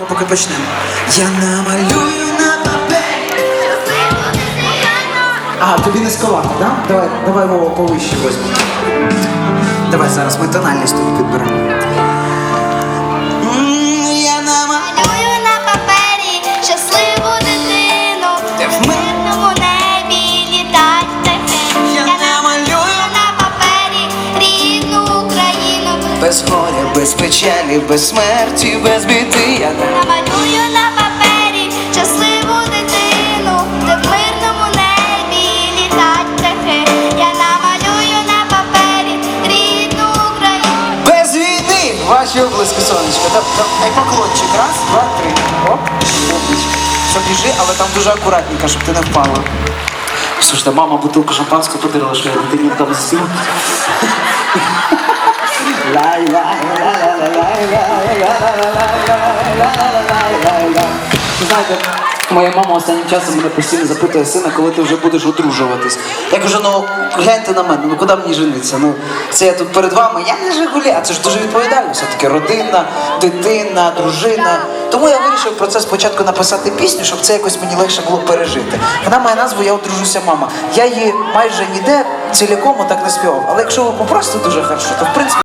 Ми поки почнемо. Я намалюю на папері. А, тобі не сковати, так? Да? Давай, давай Вова повище возьмемо. Давай зараз ми тональність тобі підберемо. М, Я намалюю. Малюю на папері щасливу дитину, в в мирному небі літать птахи. Я намалюю на папері рідну Україну. Без горя, без печалі, без смерті, без біди. Війни! близько сонечко. Да, да, Ай, поклончик. Раз, два, три. Оп, опачки. Все, біжи, але там дуже акуратненько, щоб ти не впала. Слушайте, мама бутилку шампанського подарила, що я дитині там. Ви Знаєте, моя мама останнім часом мене постійно запитує сина, коли ти вже будеш одружуватись. Я кажу, ну гляньте на мене, ну куди мені жениться? Ну це я тут перед вами, я не Жигулі, а це ж дуже відповідально. Все-таки родина, дитина, дружина. Тому я вирішив про це спочатку написати пісню, щоб це якось мені легше було пережити. Вона має назву Я одружуся, мама. Я її майже ніде ціліком так не співав. Але якщо ви попросите дуже хорошо, то в принципі